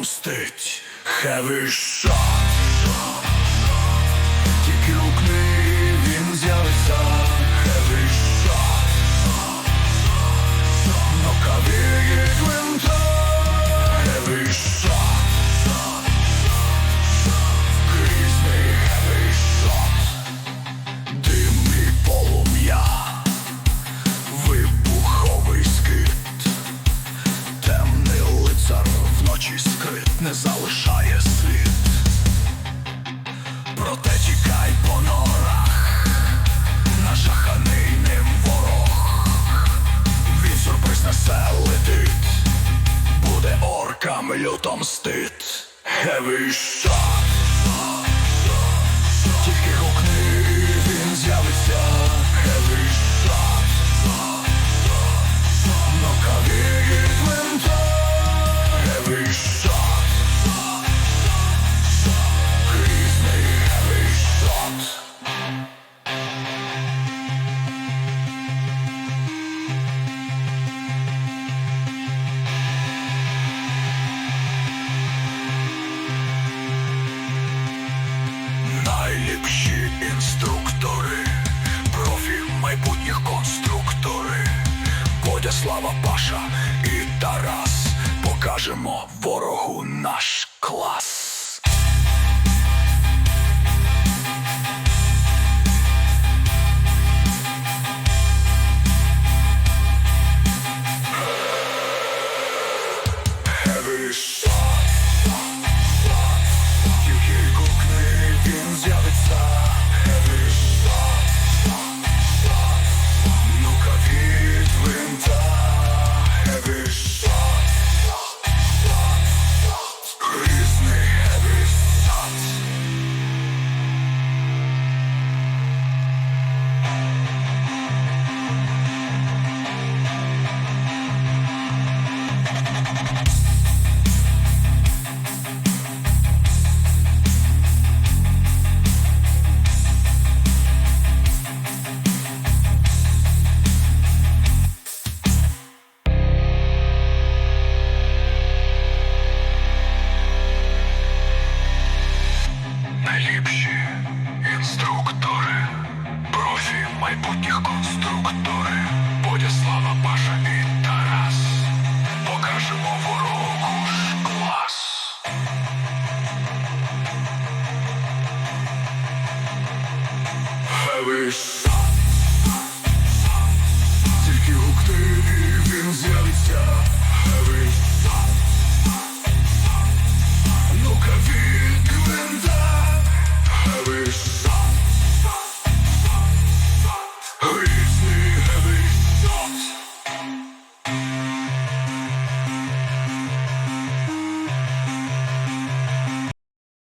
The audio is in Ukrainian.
помстить. Heavy shot. Тільки рука. Несе летить, буде оркам люто мстит. Heavy shot Слава, Паша і Тарас. Покажемо ворогу наш клас. Найліпші інструктори, профі майбутніх конструктори, Бодя, Слава, Паша і Тарас. Покажемо ворогу ж клас. Heavy